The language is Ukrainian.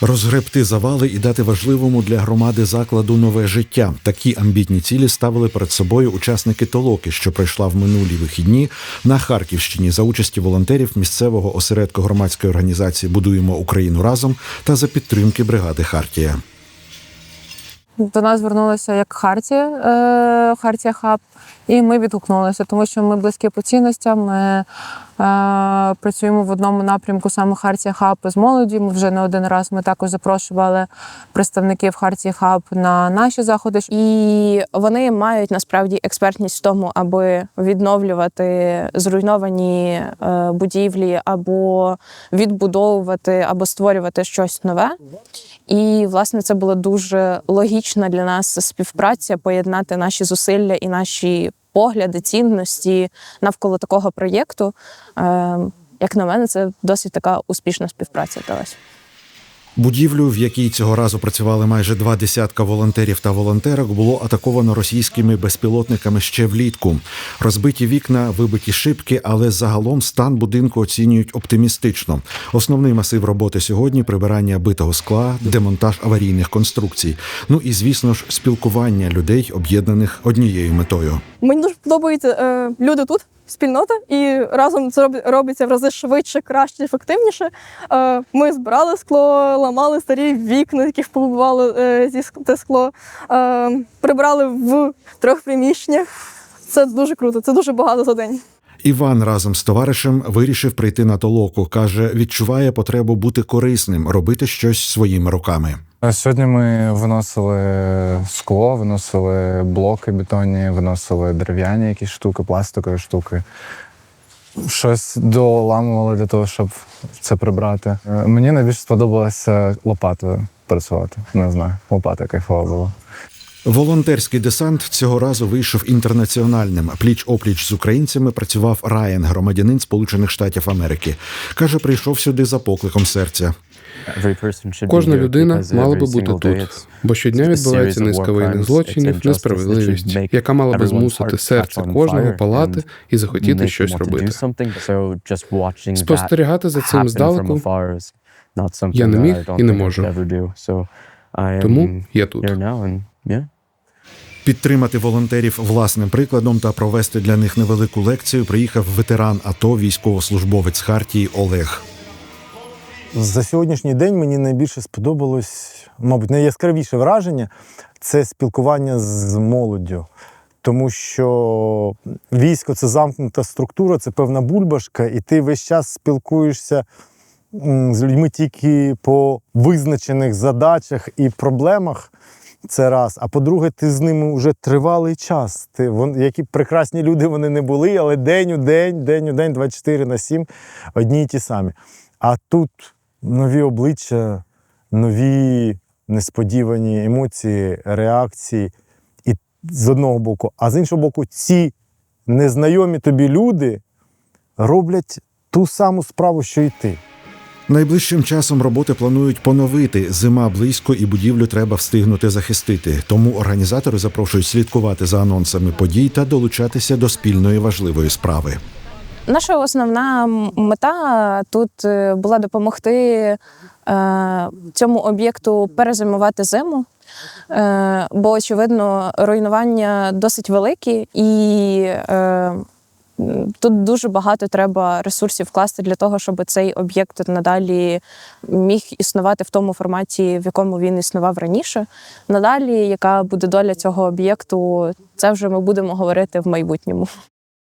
Розгребти завали і дати важливому для громади закладу нове життя. Такі амбітні цілі ставили перед собою учасники толоки, що пройшла в минулі вихідні на Харківщині за участі волонтерів місцевого осередку громадської організації Будуємо Україну разом та за підтримки бригади Хартія. До нас звернулися як Хартія, е, Хартія Хаб, і ми відгукнулися, тому що ми близькі по цінностям. Е, працюємо в одному напрямку саме Хартія Хаб з молоді. Ми вже не один раз ми також запрошували представників Хартії Хаб на наші заходи. І вони мають насправді експертність в тому, аби відновлювати зруйновані е, будівлі, або відбудовувати, або створювати щось нове. І власне це була дуже логічна для нас співпраця поєднати наші зусилля і наші погляди, цінності навколо такого проєкту. Е, Як на мене, це досить така успішна співпраця вдалася. Будівлю, в якій цього разу працювали майже два десятка волонтерів та волонтерок, було атаковано російськими безпілотниками ще влітку. Розбиті вікна, вибиті шибки, але загалом стан будинку оцінюють оптимістично. Основний масив роботи сьогодні прибирання битого скла, демонтаж аварійних конструкцій. Ну і звісно ж, спілкування людей, об'єднаних однією метою. Мені дуже подобаються е, люди тут, спільнота, і разом це робиться в рази швидше, краще, ефективніше. Е, ми збирали скло, ламали старі вікна, яких побували е, зі те скло, е, прибрали в трьох приміщеннях. Це дуже круто, це дуже багато за день. Іван разом з товаришем вирішив прийти на толоку. каже, відчуває потребу бути корисним, робити щось своїми руками. Сьогодні ми виносили скло, виносили блоки бетонні, виносили дерев'яні якісь штуки, пластикові штуки. Щось доламували для того, щоб це прибрати. Е, Мені найбільше сподобалося лопатою працювати. Не знаю, лопата кайфова була. Волонтерський десант цього разу вийшов інтернаціональним. Пліч опліч з українцями працював Райан, громадянин Сполучених Штатів Америки. каже, прийшов сюди за покликом серця. Кожна людина мала би бути тут, бо щодня відбувається низка воєнних злочинів, несправедливість, яка мала би змусити серце кожного палати і захотіти щось робити. Спостерігати за цим здалеку я не міг і не можу. Тому я тут. Підтримати волонтерів власним прикладом та провести для них невелику лекцію приїхав ветеран АТО, військовослужбовець Хартії Олег. За сьогоднішній день мені найбільше сподобалось, мабуть, найяскравіше враження це спілкування з молоддю. Тому що військо це замкнута структура, це певна бульбашка, і ти весь час спілкуєшся з людьми тільки по визначених задачах і проблемах. Це раз. А по-друге, ти з ними вже тривалий час. Ти, вон, які прекрасні люди вони не були, але день у день, день у день, 24 на 7, одні й ті самі. А тут нові обличчя, нові несподівані емоції, реакції. І з одного боку, а з іншого боку, ці незнайомі тобі люди роблять ту саму справу, що й ти. Найближчим часом роботи планують поновити. Зима близько і будівлю треба встигнути захистити. Тому організатори запрошують слідкувати за анонсами подій та долучатися до спільної важливої справи. Наша основна мета тут е, була допомогти е, цьому об'єкту перезимувати зиму. Е, бо, очевидно, руйнування досить великі, і тут дуже багато треба ресурсів вкласти для того, щоб цей об'єкт надалі міг існувати в тому форматі, в якому він існував раніше. Надалі, яка буде доля цього об'єкту, це вже ми будемо говорити в майбутньому.